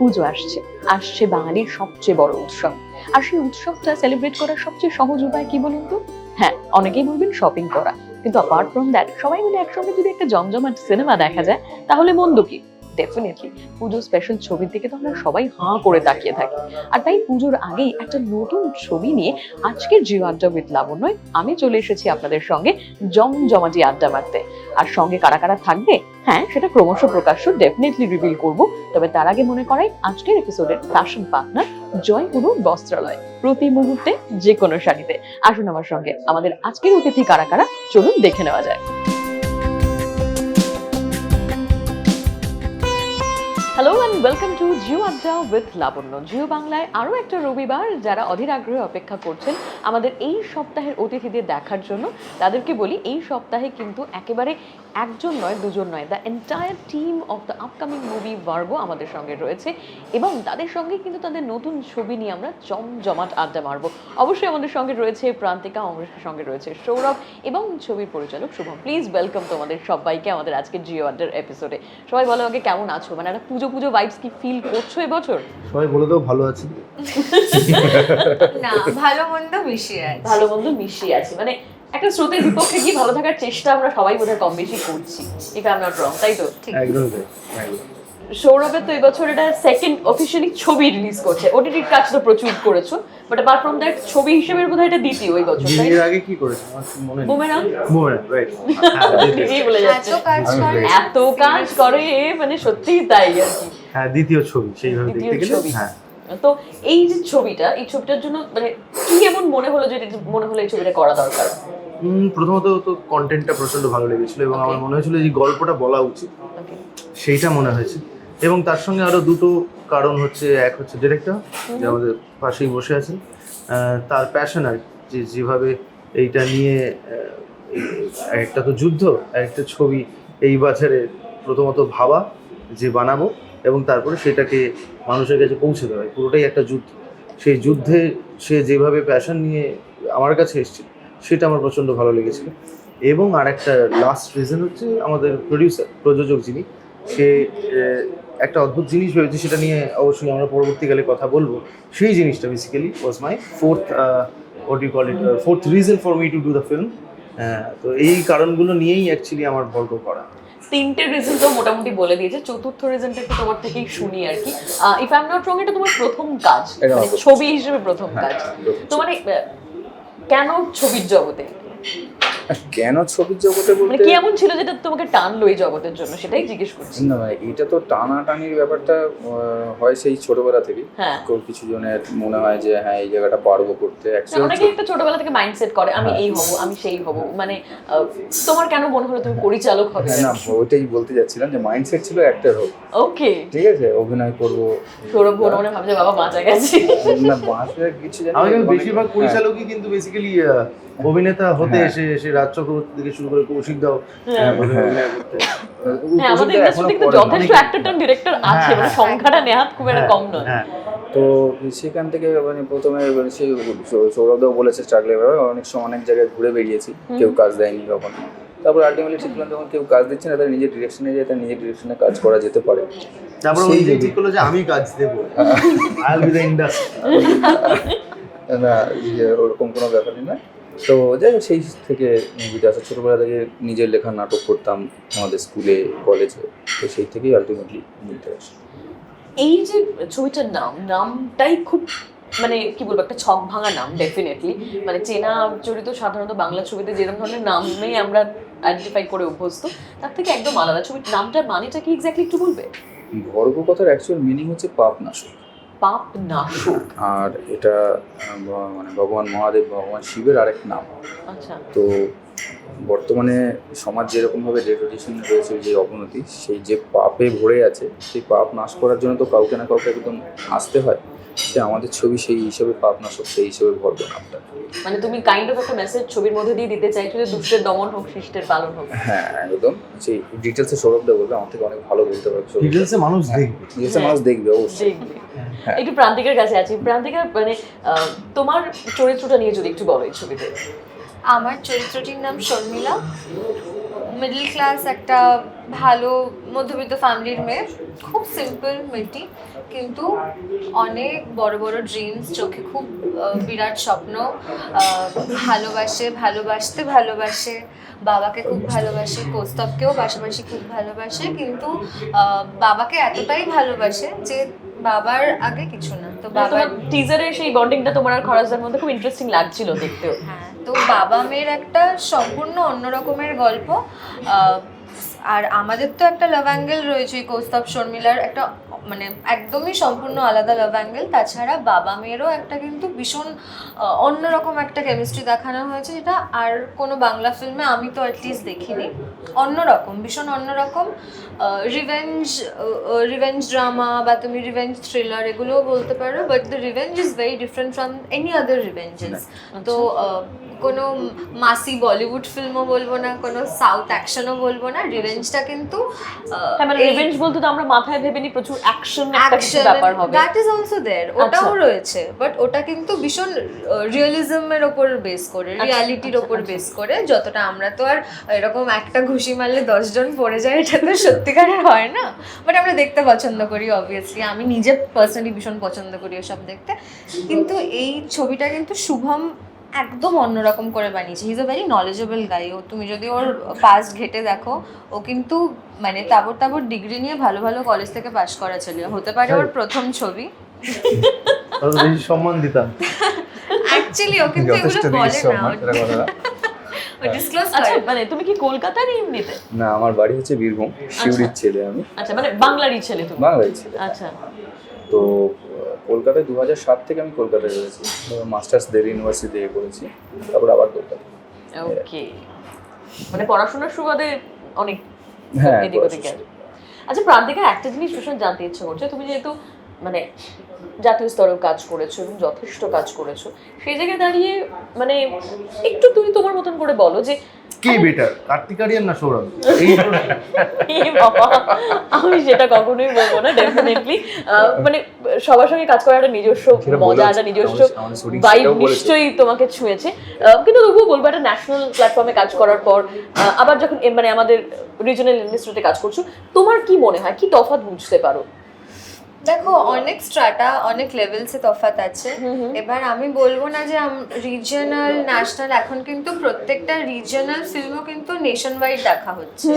পুজো আসছে আসছে বাঙালির সবচেয়ে বড় উৎসব। আর সেই উৎসবটা সেলিব্রেট করার সবচেয়ে সহজ উপায় কি বলুন তো? হ্যাঁ অনেকেই বলবেন শপিং করা। কিন্তু অ্যাপার্ট ফ্রম দ্যাট সবাই মিলে একসঙ্গে যদি একটা জমজমাট সিনেমা দেখা যায়, তাহলে মন্দ কি? ডেফিনেটলি পুজো স্পেশাল ছবির দিকে তো আমরা সবাই হাঁ করে তাকিয়ে থাকি। আর তাই পুজোর আগেই একটা নতুন ছবি নিয়ে আজকের জিও আড্ডা উইথ লাবণ্যয় আমি চলে এসেছি আপনাদের সঙ্গে জমজমাটি আড্ডা মারতে। আর সঙ্গে কারা কারা থাকবে? হ্যাঁ সেটা ক্রমশ প্রকাশ্য ডেফিনেটলি রিভিল করব। তবে তার আগে মনে করাই, আজকের এপিসোডের ফ্যাশন পার্টনার জয়গুরু বস্ত্রালয়। প্রতি মুহূর্তে যে কোনো শাড়িতে। আসুন আমার সঙ্গে, আমাদের আজকের অতিথি কারা কারা? চলুন দেখে নেওয়া যায় hello and welcome to Jio Adda with Labanya. Jio বাংলায় আরও একটা রবিবার যারা অধীর আগ্রহে অপেক্ষা করছেন আমাদের এই সপ্তাহের অতিথিদের দেখার জন্য, তাদেরকে বলি এই সপ্তাহে কিন্তু একেবারে একজন নয়, দুজন নয় the entire team of the upcoming movie Borgo আমাদের সঙ্গে রয়েছে এবং তাদের সঙ্গে কিন্তু তাদের নতুন ছবি নিয়ে আমরা জমজমাট আড্ডা মারবো। অবশ্যই আমাদের সঙ্গে রয়েছে প্রান্তিকা আমাদের সঙ্গে রয়েছে সৌরভ এবং ছবির পরিচালক শুভম। প্লিজ ওয়েলকাম তোমাদের সবাইকে আমাদের আজকে জিও আড্ডার এপিসোডে সবাই বলো আগে কেমন আছো? মানে একটা পুজো পুজো ভাইবস কি ফিল করছ এবছর? সবাই বলে দাও ভালো আছি। না ভালো মন্দ মিশিয়ে আছে। ভালো মন্দ মিশিয়ে আছি। মানে একটা স্রোতের বিপক্ষে গিয়ে ভালো থাকার চেষ্টা আমরা সবাই বোধহয় কম বেশি করছি। If I am not wrong তাই তো? ঠিক। একদম তাই সৌরভের তো এবছর এটা সেকেন্ড অফিসিয়ালি ছবি রিলিজ করছে। ওটিটির কাজ তো প্রচুর করেছ বাট অ্যাপার্ট ফ্রম দ্যাট ছবি হিসেবে বোধহয় এটা দ্বিতীয় ওই বছর তাই এর আগে কি করেছে? আমার মনে নেই। বুমেরাং বুমেরাং রাইট নিজেই বলে যাচ্ছে। এত কাজ করে। এত কাজ করে মানে সত্যিই তাই আর কি। হ্যাঁ দ্বিতীয় ছবি সেইভাবে দেখতে গেলে। হ্যাঁ। তো এই যে ছবিটা এই ছবিটার জন্য মানে কি এমন মনে হলো যে মনে হলো এই ছবিটা করা দরকার? প্রথমত তো কন্টেন্টটা প্রচণ্ড ভালো লেগেছিল এবং আমার মনে হয়েছিল যে গল্পটা বলা উচিত। সেইটা মনে হয়েছে। এবং তার সঙ্গে আরও দুটো কারণ হচ্ছে এক হচ্ছে ডিরেক্টর যে আমাদের পাশেই বসে আছেন। তার প্যাশন আর যে যেভাবে এইটা নিয়ে একটা তো যুদ্ধ আর একটা ছবি এই বাজারে প্রথমত ভাবা যে বানাবো। এবং তারপরে সেটাকে মানুষের কাছে পৌঁছে দেওয়া হয়। পুরোটাই একটা যুদ্ধ। সেই যুদ্ধে সে যেভাবে প্যাশন নিয়ে আমার কাছে এসেছে সেটা আমার প্রচণ্ড ভালো লেগেছিল। এবং আর একটা লাস্ট রিজন হচ্ছে আমাদের প্রডিউসার প্রযোজক যিনি, সে একটা অদ্ভুত জিনিস ভেবেছে, সেটা নিয়ে অবশ্যই আমরা পরবর্তীকালে কথা বলব। সেই জিনিসটা basically was my fourth what you call it fourth reason for me to do the film হ্যাঁ তো এই কারণগুলো নিয়েই অ্যাকচুয়ালি আমার বর্গ করা। তিনটে রিজন তো মোটামুটি বলে দিয়েছে। চতুর্থ রিজনটা একটু তোমার থেকেই শুনি আর কি। If I am not wrong এটা তোমার প্রথম কাজ। মানে। ছবি হিসেবে প্রথম হ্যাঁ, কাজ। তো মানে কেন ছবির জগতে? কেন ছবির জগতে মানে বলতে কি এমন ছিল যেটা তোমাকে টানলো এই জগতের জন্য? সেটাই জিজ্ঞেস করছি। না মানে এটা তো টানাটানির ব্যাপারটা হয় সেই ছোটবেলা থেকে হ্যাঁ। কিছু জনের মনে হয় যে হ্যাঁ এই জায়গাটা পারব করতে। অনেকে একটা ছোটবেলা থেকে মাইন্ডসেট করে আমি এই হব আমি সেই হব। মানে তোমার কেন মনে হলো তুমি পরিচালক হবে? হ্যাঁ না ওইটাই বলতে যাচ্ছিলাম যে মাইন্ডসেট ছিল অ্যাক্টর হোক। ওকে। ঠিক আছে অভিনয় করব। সৌরভ মনে মনে ভাবছে বাবা বাঁচা গেছে। না বাঁচবে কিছু জানি অনেক- বেশিরভাগ হ্যাঁ, পরিচালকই কিন্তু বেসিক্যালি অভিনেতা হতে হ্যাঁ। এসে এসে রাজ চক্রবর্তী থেকে শুরু করে কৌশিক দাও। হ্যাঁ। অভিনয় করতে হ্যাঁ আমাদের উপস্থিত কিন্তু যথেষ্ট অ্যাক্টর টার্ম ডিরেক্টর আছে হ্যাঁ, মানে হ্যাঁ। সংখ্যাটা নেহাত খুব একটা কম নয়। হ্যাঁ। তো সেখান থেকে মানে প্রথমে মানে সেই সৌরভদাও বলেছে স্ট্রাগলের ব্যাপারে অনেক সময় অনেক জায়গায় ঘুরে বেরিয়েছি কেউ কাজ দেয়নি তখন। তারপর আলটিমেটলি ঠিক করলাম যখন কেউ কাজ দিচ্ছে না তার নিজের ডিরেকশনে যায় তার নিজের ডিরেকশনে কাজ করা যেতে পারে। তারপর ওই যে ঠিক করল যে আমি কাজ দেবো। I will be the industry না ওরকম কোনো ব্যাপারই না তো যাই হোক সেই থেকে মুভিতে আসা ছোটোবেলা থেকে নিজের লেখা নাটক করতাম আমাদের স্কুলে কলেজে তো সেই থেকেই আলটিমেটলি মুভিতে আসে। এই যে ছবিটার নাম নামটাই খুব মানে কি বলব একটা ছক ভাঙা নাম ডেফিনেটলি মানে চেনা চরিত সাধারণত বাংলা ছবিতে যেরকম ধরনের নামেই আমরা আইডেন্টিফাই করে অভ্যস্ত তার থেকে একদম আলাদা ছবির নামটার মানেটা কি এক্স্যাক্টলি একটু বলবে? ভর্গ কথার অ্যাকচুয়াল মিনিং হচ্ছে পাপ নাশক পাপ নাশক আর এটা মানে ভগবান মহাদেব ভগবান শিবের আরেক নাম। আচ্ছা। তো বর্তমানে সমাজ যেরকমভাবে ডেটোরেশন রয়েছে যে অবনতি সেই যে পাপে ভরে আছে সেই পাপ নাশ করার জন্য তো কাউকে না কাউকে একদম আসতে হয়। সে আমাদের ছবি সেই হিসেবে পাপ নাশক সেই হিসেবে ভর্গ নামটা মানে তুমি কাইন্ড অফ একটা মেসেজ ছবির মধ্যে দিয়ে দিতে চাইছো যে দুষ্টের দমন হোক শিষ্টের পালন হোক। হ্যাঁ একদম। সেই ডিটেলসে সৌরভটা বলবে আমার থেকে অনেক ভালো বলতে পারবে। ডিটেলসে মানুষ দেখবে। ডিটেলসে মানুষ দেখবে অবশ্যই। হ্যাঁ। একটু প্রান্তিকের কাছে আছি। প্রান্তিকা মানে তোমার চরিত্রটা নিয়ে যদি একটু বলো এই ছবিতে। আমার চরিত্রটির নাম শর্মিলা। মিডল ক্লাস একটা ভালো মধ্যবিত্ত ফ্যামিলির মেয়ে। খুব সিম্পল মেয়েটি। কিন্তু অনেক বড় বড় ড্রিমস চোখে খুব বিরাট স্বপ্ন ভালোবাসে ভালোবাসতে ভালোবাসে বাবাকে খুব ভালোবাসে কৌস্তবকেও পাশাপাশি খুব ভালোবাসে কিন্তু বাবাকে এতটাই ভালোবাসে যে বাবার আগে কিছু না। তো বাবার তোমার টিজারে সেই বন্ডিংটা তোমার আর খরচের মধ্যে খুব ইন্টারেস্টিং লাগছিল দেখতেও। হ্যাঁ তো বাবা মেয়ের একটা সম্পূর্ণ অন্য রকমের গল্প আর আমাদের তো একটা লাভ অ্যাঙ্গেল রয়েছে এই কৌস্তব শর্মিলার একটা মানে একদমই সম্পূর্ণ আলাদা লাভ অ্যাঙ্গেল তাছাড়া বাবা মেয়েরও একটা কিন্তু ভীষণ অন্যরকম একটা কেমিস্ট্রি দেখানো হয়েছে যেটা আর কোনো বাংলা ফিল্মে আমি তো অ্যাটলিস্ট দেখিনি। অন্যরকম ভীষণ অন্যরকম রিভেঞ্জ রিভেঞ্জ ড্রামা বা তুমি রিভেঞ্জ থ্রিলার এগুলোও বলতে পারো but the revenge is very different from any other revenges তো কোনো মাসি বলিউড ফিল্মও বলব না কোনো সাউথ অ্যাকশনও বলব না রিভেঞ্জটা কিন্তু হ্যাঁ মানে রিভেঞ্জ বলতে তো আমরা মাথায় ভেবে নিই প্রচুর অ্যাকশন কিছু ব্যাপার হবে দ্যাট ইজ অলসো দেয়ার ওটাও আচ্ছা। রয়েছে বাট ওটা কিন্তু ভীষণ রিয়েলিজমের ওপর বেস করে আচ্ছা, রিয়ালিটির আচ্ছা, ওপর আচ্ছা। বেস করে যতটা আমরা তো আর এরকম একটা ঘুষি মারলে দশজন পড়ে যায় এটা তো সত্যিকারের হয় না বাট আমরা দেখতে পছন্দ করি অবভিয়াসলি আমি নিজে পার্সোনালি ভীষণ পছন্দ করি ওসব দেখতে কিন্তু এই ছবিটা কিন্তু শুভম একদম অন্যরকম করে বানিয়েছে। He is a very knowledgeable guy ও তুমি যদি ওর পাস্ট ঘেটে দেখো ও কিন্তু মানে তাবর তাবর ডিগ্রি নিয়ে ভালো ভালো কলেজ থেকে পাশ করা ছিল হতে পারে ওর প্রথম ছবি। সম্মান দিতাম। অ্যাকচুয়ালি ও কিন্তু এগুলো বলে না। ডিসক্লোজ আচ্ছা মানে তুমি কি কলকাতার এমনিতে? না আমার বাড়ি হচ্ছে বীরভূম শিউরির ছেলে আমি। আচ্ছা মানে বাংলারই ছেলে তুমি? ছেলে। আচ্ছা। তো কলকাতায় দু সাত থেকে আমি কলকাতায় রয়েছি। মাস্টার্স দেরি ইউনিভার্সিটি থেকে করেছি তারপর আবার কলকাতা ওকে মানে পড়াশোনার সুবাদে অনেক হ্যাঁ। আচ্ছা প্রান্তিকা একটা জিনিস ভীষণ জানতে ইচ্ছে করছে তুমি যেহেতু মানে জাতীয় স্তরেও কাজ করেছ এবং যথেষ্ট কাজ করেছ সেই জায়গায় দাঁড়িয়ে মানে একটু তুমি তোমার মতন করে বলো যে কে বেটার কার্তিক আরিয়ান না সৌরভ? এই বাবা, আমি সেটা কখনোই বলব না ডেফিনেটলি মানে সবার সঙ্গে কাজ করার একটা নিজস্ব মজা একটা নিজস্ব ভাইব নিশ্চয়ই তোমাকে ছুঁয়েছে। কিন্তু তবুও বলব একটা ন্যাশনাল প্ল্যাটফর্মে কাজ করার পর আবার যখন মানে আমাদের রিজনাল ইন্ডাস্ট্রিতে কাজ করছ তোমার কি মনে হয়? কি তফাৎ বুঝতে পারো? দেখো অনেক স্ট্রাটা অনেক লেভেলসে তফাৎ আছে। এবার আমি বলব না যে রিজিয়নাল ন্যাশনাল এখন কিন্তু প্রত্যেকটা রিজিয়নাল ফিল্মও কিন্তু নেশন ওয়াইড দেখা হচ্ছে।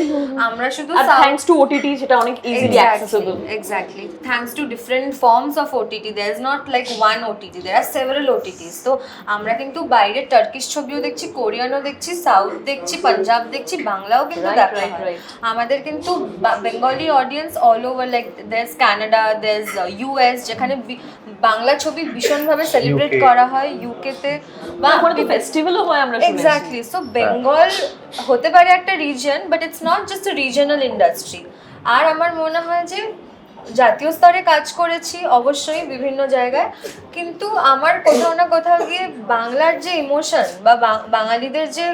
আমরা শুধু আর থ্যাঙ্কস টু ওটিটি সেটা অনেক easily accessible Exactly. Thanks to different forms of OTT, there's not like one OTT. There are several OTTs. তো আমরা কিন্তু বাইরে টার্কিশ ছবিও দেখছি কোরিয়ানও দেখছি সাউথ দেখছি পাঞ্জাব দেখছি বাংলাও কিন্তু দেখা হয়। আমাদের কিন্তু Bengali audience all over like there's Canada there's US যেখানে বাংলা ছবি ভীষণভাবে সেলিব্রেট করা হয় ইউকেতে বা ওখানে তো ফেস্টিভ্যালও হয় আমরা শুনেছি। এক্স্যাক্টলি সো বেঙ্গল হতে পারে একটা reason but it's not just regional industry আর আমার মনে হয় যে জাতীয় স্তরে কাজ করেছি, অবশ্যই বিভিন্ন জায়গায়। কিন্তু আমার কোথাও না কোথাও গিয়ে বাংলার যে ইমোশন বা বাঙালিদের যে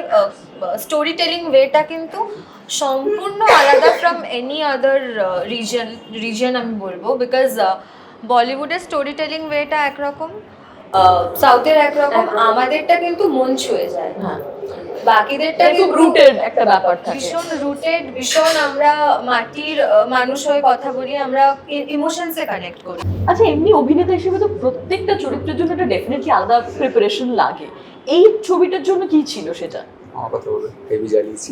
স্টোরি টেলিং ওয়েটা কিন্তু সম্পূর্ণ আলাদা from any other reason reason আমি বলব। বিকজ বলিউডের স্টোরি টেলিং ওয়েটা একরকম। সাউথের একরকম আমাদেরটা কিন্তু মন ছুঁয়ে যায়। হ্যাঁ। বাকিদেরটা কিন্তু রুটেড একটা ব্যাপার থাকে। ভীষণ রুটেড ভীষণ আমরা মাটির মানুষ হয়ে কথা বলি আমরা ইমোশনসে কানেক্ট করি। আচ্ছা এমনি অভিনেতা হিসেবে তো প্রত্যেকটা চরিত্রের জন্য একটা ডেফিনেটলি আলাদা প্রিপারেশন লাগে। এই ছবিটার জন্য কি ছিল সেটা? আমার কথা বলে হেভি জ্বালিয়েছি।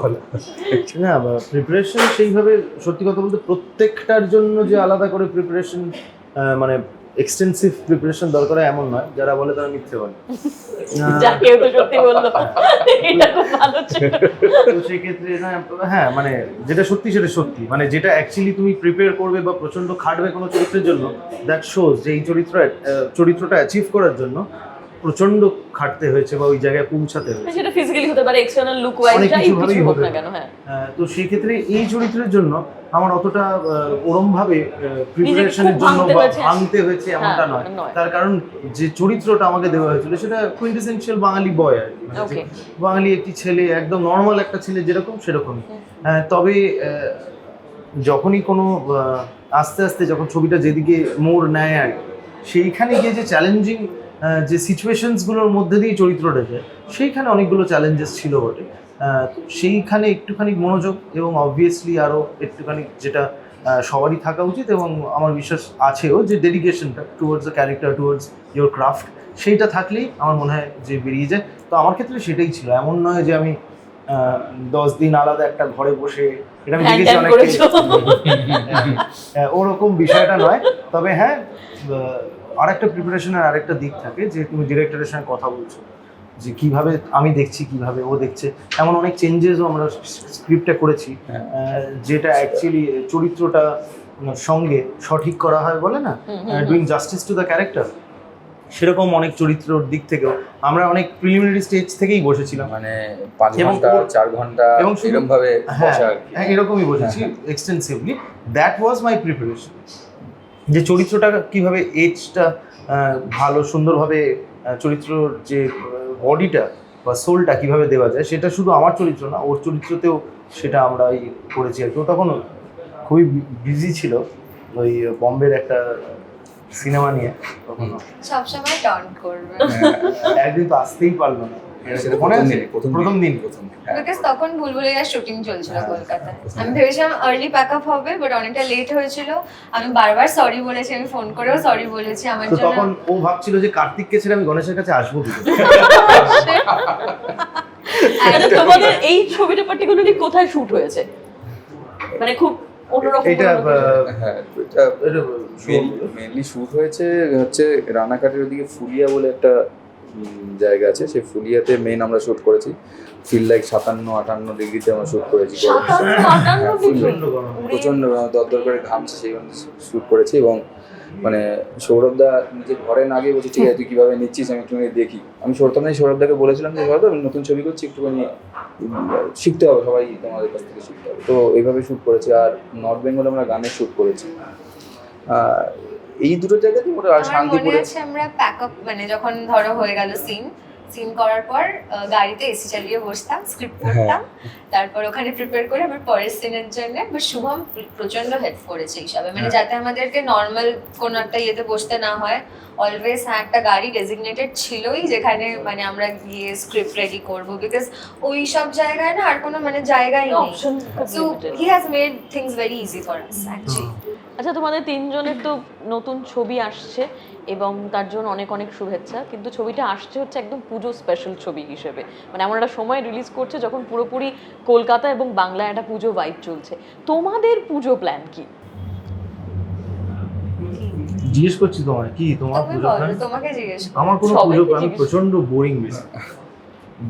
না প্রিপারেশন সেইভাবে সত্যি কথা বলতে প্রত্যেকটার জন্য যে আলাদা করে প্রিপারেশন মানে এক্সটেন্সিভ প্রিপারেশন দরকার হয় এমন নয় যারা বলে তারা মিথ্যে বলে। যা কেউ তো সত্যি বলল এটা খুব ভালো ছিল। তো সেক্ষেত্রে না হ্যাঁ মানে যেটা সত্যি সেটা সত্যি। মানে যেটা অ্যাকচুয়ালি তুমি প্রিপেয়ার করবে বা প্রচণ্ড খাটবে কোনো চরিত্রের জন্য দ্যাট শোজ যে এই চরিত্র চরিত্রটা অ্যাচিভ করার জন্য প্রচণ্ড খাটতে হয়েছে বা ওই জায়গায় পৌঁছাতে হয়েছে। সেটা ফিজিক্যালি হতে পারে এক্সটার্নাল লুক ওয়াইজ যাই কিছু হোক না কেন হ্যাঁ। তো সেই ক্ষেত্রে এই চরিত্রের জন্য আমার অতটা ওরম ভাবে প্রিপারেশনের জন্য ভাঙতে বা হয়েছে। ভাঙতে হয়েছে এমনটা হ্যাঁ, নয়। তার কারণ যে চরিত্রটা আমাকে দেওয়া হয়েছিল সেটা কুইন্টেসেন্সিয়াল বাঙালি বয় আর কি। মানে বাঙালি একটি ছেলে একদম নর্মাল একটা ছেলে যেরকম সেরকম। তবে যখনই কোনো আস্তে আস্তে যখন ছবিটা যেদিকে মোড় নেয় আর সেইখানে গিয়ে যে চ্যালেঞ্জিং যে সিচুয়েশনসগুলোর মধ্যে দিয়ে চরিত্রটা যায় সেইখানে অনেকগুলো চ্যালেঞ্জেস ছিল বটে। সেইখানে একটুখানি মনোযোগ এবং অবভিয়াসলি আরও একটুখানি যেটা সবারই থাকা উচিত এবং আমার বিশ্বাস আছেও যে ডেডিকেশনটা towards the character towards your craft সেইটা থাকলেই আমার মনে হয় যে বেরিয়ে যায়। তো আমার ক্ষেত্রে সেটাই ছিল। এমন নয় যে আমি দশ দিন আলাদা একটা ঘরে বসে এটা আমি দেখেছি অনেকে। হ্যাঁ, ওরকম বিষয়টা নয়। তবে হ্যাঁ আরেকটা প্রিপারেশনের আরেকটা দিক থাকে যে তুমি ডিরেক্টরের সঙ্গে কথা বলছো যে কীভাবে আমি দেখছি কীভাবে ও দেখছে। এমন অনেক চেঞ্জেসও আমরা স্ক্রিপ্টে করেছি হ্যাঁ। যেটা অ্যাকচুয়ালি চরিত্রটা সঙ্গে সঠিক করা হয় বলে না। Doing justice to the character সেরকম অনেক চরিত্রর দিক থেকেও। আমরা অনেক প্রিলিমিনারি স্টেজ থেকেই বসেছিলাম। মানে পাঁচ ঘণ্টা চার ঘণ্টা এবং এরকম ভাবে হ্যাঁ বসা হ্যাঁ এরকমই বসেছি extensively that was my preparation যে চরিত্রটা কীভাবে এজটা ভালো সুন্দরভাবে চরিত্রর যে বডিটা বা সোলটা কীভাবে দেওয়া যায় সেটা শুধু আমার চরিত্র না ওর চরিত্রতেও সেটা আমরা করেছি আর কি। ও তখন খুবই বিজি ছিল ওই বম্বের একটা সিনেমা নিয়ে। তখন সবসময় করবে। একদিন তো আসতেই পারল না। মনে আছে? প্রথম প্রথম দিন। প্রথম দিন, হ্যাঁ। বিকজ তখন ভুলভুলাইয়া শুটিং চলছিল হ্যাঁ। কলকাতায়। আমি ভেবেছিলাম আর্লি প্যাক আপ হবে বাট অনেকটা লেট হয়েছিল। আমি বারবার সরি বলেছি আমি ফোন করেও সরি বলেছি আমার তো জন্য। তখন ও ভাবছিল যে কার্তিককে ছেড়ে আমি গণেশের কাছে আসব তোমাদের এই ছবিটা পার্টিকুলারলি কোথায় শুট হয়েছে? মানে খুব এটা হ্যাঁ মেনলি শুট হয়েছে হচ্ছে রানাঘাটের ওদিকে ফুলিয়া বলে একটা জায়গা আছে সেই ফুলিয়াতে মেন আমরা শুট করেছি। ফিল লাইক সাতান্ন আটান্ন ডিগ্রিতে আমরা শুট করেছি। প্রচণ্ড দরদর করে ঘামছে সেই শুট করেছি এবং মানে সৌরভ দা নিজে ঘরে না গিয়ে বলছে ঠিক আছে তুই কীভাবে নিচ্ছিস? আমি একটুখানি দেখি। আমি সৌরভ নাই সৌরভ দাকে বলেছিলাম যে সৌরভ আমি নতুন ছবি করছি একটুখানি শিখতে হবে সবাই তোমাদের কাছ থেকে শিখতে হবে। তো এইভাবে শ্যুট করেছি। আর নর্থ বেঙ্গলে আমরা গানের শ্যুট করেছি। আর এই দুটো জায়গাতে মনে শান্তিপুরে আছে আমরা প্যাক আপ মানে যখন ধরো হয়ে গেল সিন সিন করার পর গাড়িতে এসি চালিয়ে বসতাম স্ক্রিপ্ট পড়তাম। তারপর ওখানে প্রিপেয়ার করে আবার পরের সিনের জন্য বাট শুভম প্রচণ্ড হেল্প করেছে এইসবে মানে হ্যাঁ। যাতে আমাদেরকে নর্মাল কোনো একটা ইয়েতে বসতে না হয় অলওয়েজ হ্যাঁ একটা গাড়ি ডেজিগনেটেড ছিলই যেখানে মানে আমরা গিয়ে স্ক্রিপ্ট রেডি করব। বিকজ ওই সব জায়গায় না আর কোনো মানে জায়গাই নেই। So he has made things very easy for us actually আচ্ছা তোমাদের তিনজনের তো নতুন ছবি আসছে এবং তার জন্য অনেক অনেক শুভেচ্ছা। কিন্তু ছবিটা আসছে হচ্ছে একদম পুজো স্পেশাল ছবি হিসেবে। মানে এমন একটা সময় রিলিজ করছে যখন পুরোপুরি কলকাতা এবং বাংলায় একটা পুজো ভাইব চলছে। তোমাদের পুজো প্ল্যান কি? জিজ্ঞেস করছি তোমার কি তোমার পুজো plan? তোমাকে জিজ্ঞেস আমার কোনো পুজো জিজ্ঞেস- প্রচণ্ড বোরিং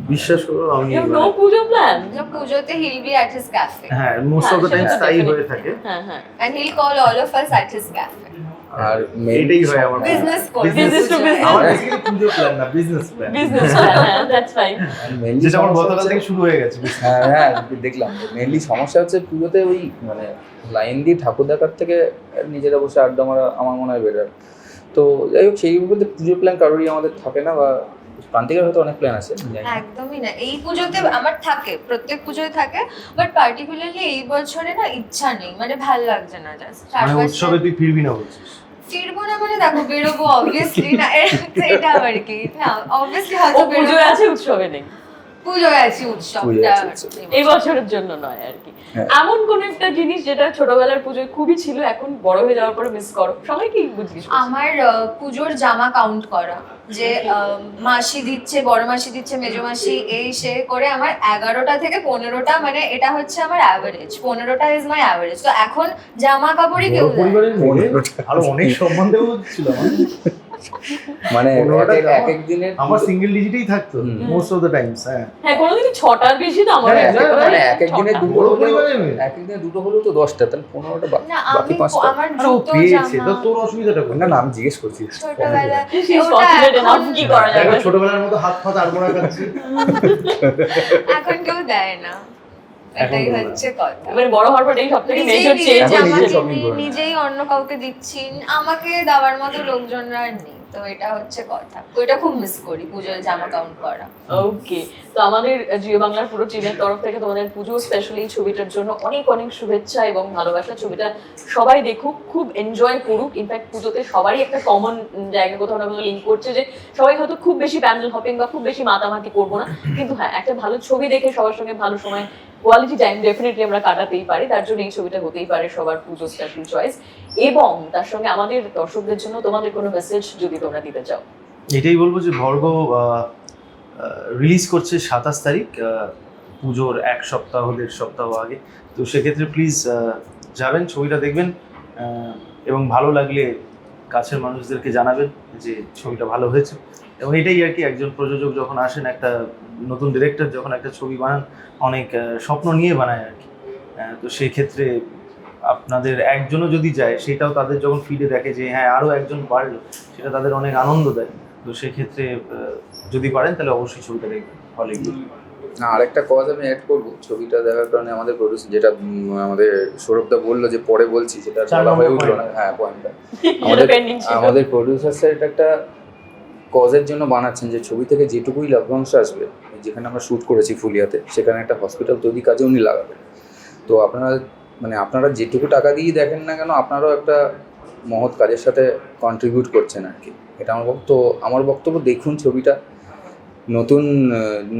বিশ্বাস করো আমি নো পুজো প্ল্যান পুজোতে he'll be at his cafe হ্যাঁ মোস্ট অফ দ্য টাইম হ্যাঁ, তাই হয়ে থাকে। হ্যাঁ হ্যাঁ। And he'll call all of us at his cafe আর এটাই হয় আমার business করবে Business to business. আমার পুজো প্ল্যান না বিজনেস প্ল্যান বিজনেস প্ল্যান হ্যাঁ দ্যাটস ফাইন যেটা আমার গতকাল থেকে শুরু হয়ে গেছে হ্যাঁ হ্যাঁ দেখলাম। মেনলি সমস্যা হচ্ছে পুজোতে ওই মানে লাইন দিয়ে ঠাকুর দেখার থেকে নিজেরা বসে আড্ডা মারা আমার মনে হয় বেটার তো যাই হোক সেই বলতে পুজো প্ল্যান কারোরই আমাদের থাকে না বা প্রান্তিকের হয়তো অনেক প্ল্যান আছে জানি না। একদমই না। এই পুজোতে আমার থাকে প্রত্যেক পুজোয় থাকে বাট পার্টিকুলারলি এই বছরে না ইচ্ছা নেই মানে ভালো লাগছে না জাস্ট মানে উৎসবে তুই ফিরবি না বলছিস? ফিরবো না মানে দেখো বেরোবো অবভিয়াসলি না এটা আর কি? না অবভিয়াসলি ও হয়তো পুজোয় আছে উৎসবে নেই। উৎসবটা। এই বছরের জন্য নয় আর কি। হ্যাঁ। এমন কোন একটা জিনিস যেটা ছোটবেলার পুজোয় খুবই ছিল এখন বড় হয়ে যাওয়ার পরে মিস করো। সবাইকেই বুঝিস? আমার আহ, পুজোর জামা কাউন্ট করা যে আহ, মাসি দিচ্ছে বড় মাসি দিচ্ছে মেজো মাসি এই সে করে আমার এগারোটা থেকে পনেরোটা মানে এটা হচ্ছে আমার অ্যাভারেজ পনেরোটা ইজ মাই অ্যাভারেজ তো এখন জামা কাপড়ই কেউ আরও অনেক সম্মান দেওয়া। মানে এক এক- দিনের আমার সিঙ্গেল ডিজিটেই থাকতো মোস্ট অফ দ্য টাইমস হ্যাঁ। হ্যাঁ কোনোদিনই ছটার বেশি তো আমার হ্যাঁ, মানে এক এক দিনে দুটো হলেও এক এক দিনে দুটো হলেও তো দশটা তাহলে পনেরোটা বাকি পাঁচটা। আমার জুতো পেয়েছে তো তোর অসুবিধাটা কোন? না না আমি জিজ্ঞেস করছি? ছোটবেলার মতো হাত ফাত আড়মোড়া খাচ্ছি। এখন কেউ দেয় না। এটাই হচ্ছে কথা। বড় হওয়ার পর এই সব নিজেই মেজর চেঞ্জ অন্য কাউকে দিচ্ছি। আমাকে দেওয়ার মতো লোকজনরা আর নেই। তো এটা হচ্ছে কথা। ওইটা খুব মিস করি, পুজোয় জামা কাউন্ট করা ওকে তো আমাদের জিও বাংলার পুরো টিমের তরফ থেকে তোমাদের পুজো স্পেশালি ছবিটার জন্য অনেক অনেক শুভেচ্ছা এবং ভালোবাসা। ছবিটা সবাই দেখুক, খুব এনজয় করুক। ইনফ্যাক্ট পুজোতে সবারই একটা কমন জায়গা কোথাও না কোথাও লিঙ্ক করছে যে সবাই হয়তো খুব বেশি প্যান্ডেল হপিং বা খুব বেশি মাতামাতি করব না। কিন্তু হ্যাঁ একটা ভালো ছবি দেখে সবার সঙ্গে ভালো সময় কোয়ালিটি টাইম ডেফিনেটলি আমরা কাটাতেই পারি। তার জন্য এই ছবিটা হতেই পারে সবার পুজো স্পেশাল চয়েস এবং তার সঙ্গে আমাদের দর্শকদের জন্য তোমাদের কোনো মেসেজ যদি তোমরা দিতে চাও। এটাই বলব যে ভর্গ রিলিজ করছে সাতাশ তারিখ পুজোর এক সপ্তাহ, দেড় সপ্তাহ আগে। তো সেক্ষেত্রে প্লিজ যাবেন, ছবিটা দেখবেন এবং ভালো লাগলে কাছের মানুষদেরকে জানাবেন যে ছবিটা ভালো হয়েছে। এবং এটাই আর কি, একজন প্রযোজক যখন আসেন, একটা নতুন ডিরেক্টর যখন একটা ছবি বানান, অনেক স্বপ্ন নিয়ে বানায় আর কি। তো সেই ক্ষেত্রে আপনাদের একজনও যদি যায় সেটাও তাদের যখন ফিডে দেখে যে হ্যাঁ আরও একজন বাড়লো সেটা তাদের অনেক আনন্দ দেয়। তো সেক্ষেত্রে যদি পারেন তাহলে অবশ্যই ছবিটা দেখবেন হলে গিয়ে না আরেকটা কজ আমি অ্যাড করব ছবিটা দেখার কারণে আমাদের প্রডিউসার যেটা আমাদের সৌরভদা বলল যে পরে বলছি সেটা বলা হয়ে উঠল না। হ্যাঁ পয়েন্টটা আমাদের প্রডিউসার স্যার এটা একটা কজের জন্য বানাচ্ছেন যে ছবি থেকে যেটুকুই লভ্যাংশ আসবে যেখানে আমরা শ্যুট করেছি ফুলিয়াতে সেখানে একটা হসপিটাল তৈরি কাজে উনি লাগাবেন। তো আপনারা মানে আপনারা যেটুকু টাকা দিয়ে দেখেন না কেন, আপনারাও একটা মহৎ কাজের সাথে কন্ট্রিবিউট করছেন আর কি। এটা আমার বক্তব্য আমার বক্তব্য, দেখুন ছবিটা। নতুন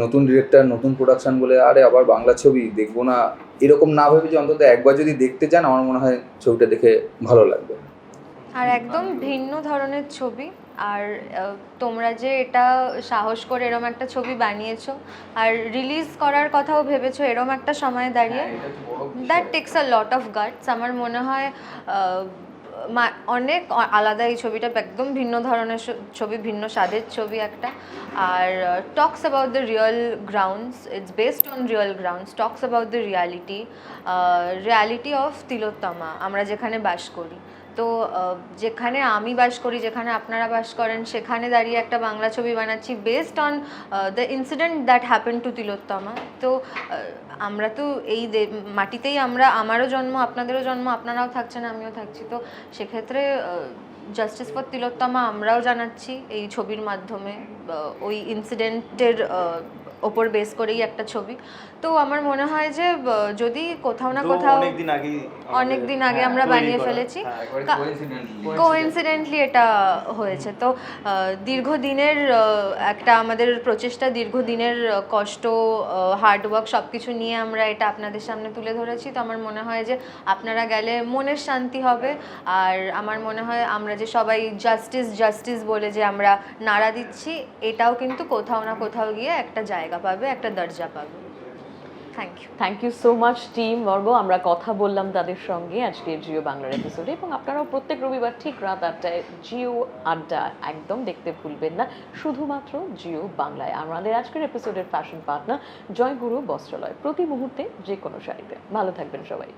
নতুন ডিরেক্টর নতুন প্রোডাকশান বলে আরে আবার বাংলা ছবি, দেখব না। এরকম না ভেবে যে অন্তত একবার যদি দেখতে চান, আমার মনে হয় ছবিটা দেখে ভালো লাগবে। আর একদম ভিন্ন ধরনের ছবি। আর তোমরা যে এটা সাহস করে এরম একটা ছবি বানিয়েছো আর রিলিজ করার কথাও ভেবেছো এরম একটা সময় দাঁড়িয়ে that takes a lot of guards আমার মনে হয় অনেক আলাদা এই ছবিটা একদম ভিন্ন ধরনের ছবি ভিন্ন স্বাদের ছবি একটা। আর talks about the real grounds it's based on real grounds talks about the reality reality of Tilottama. আমরা যেখানে বাস করি। তো যেখানে আমি বাস করি, যেখানে আপনারা বাস করেন, সেখানে দাঁড়িয়ে একটা বাংলা ছবি বানাচ্ছি based on the incident that happen to Tilottama. তো আমরা তো এই মাটিতেই আমরা, আমারও জন্ম, আপনাদেরও জন্ম, আপনারাও থাকছেন, আমিও থাকছি। তো, সেক্ষেত্রে জাস্টিস ফর তিলোত্তমা আমরাও জানাচ্ছি এই ছবির মাধ্যমে ওই ইনসিডেন্টের ওপর বেস করেই একটা ছবি। তো আমার মনে হয় যে যদি কোথাও না কোথাও অনেকদিন আগে অনেক দিন আগে আমরা বানিয়ে ফেলেছি। কা- কোইন্সিডেন্টলি এটা হয়েছে। তো দীর্ঘদিনের একটা আমাদের প্রচেষ্টা দীর্ঘদিনের কষ্ট হার্ডওয়ার্ক সব কিছু নিয়ে আমরা এটা আপনাদের সামনে তুলে ধরেছি। তো আমার মনে হয় যে আপনারা গেলে মনের শান্তি হবে। আর আমার মনে হয় আমরা যে সবাই জাস্টিস জাস্টিস বলে যে আমরা নাড়া দিচ্ছি এটাও কিন্তু কোথাও না কোথাও গিয়ে একটা জায়গা পাবে, একটা দরজা পাবে। Thank you thank you so much team Borgo, আমরা কথা বললাম তাদের সঙ্গে আজকের জিও বাংলার এপিসোডে এবং আপনারাও প্রত্যেক রবিবার ঠিক রাত আটটায় জিও আড্ডা একদম দেখতে ভুলবেন না, শুধুমাত্র জিও বাংলায়। আমাদের আজকের এপিসোডের ফ্যাশন পার্টনার জয়গুরু বস্ত্রালয়, প্রতি মুহূর্তে যে কোনো শাড়িতে ভালো থাকবেন সবাই।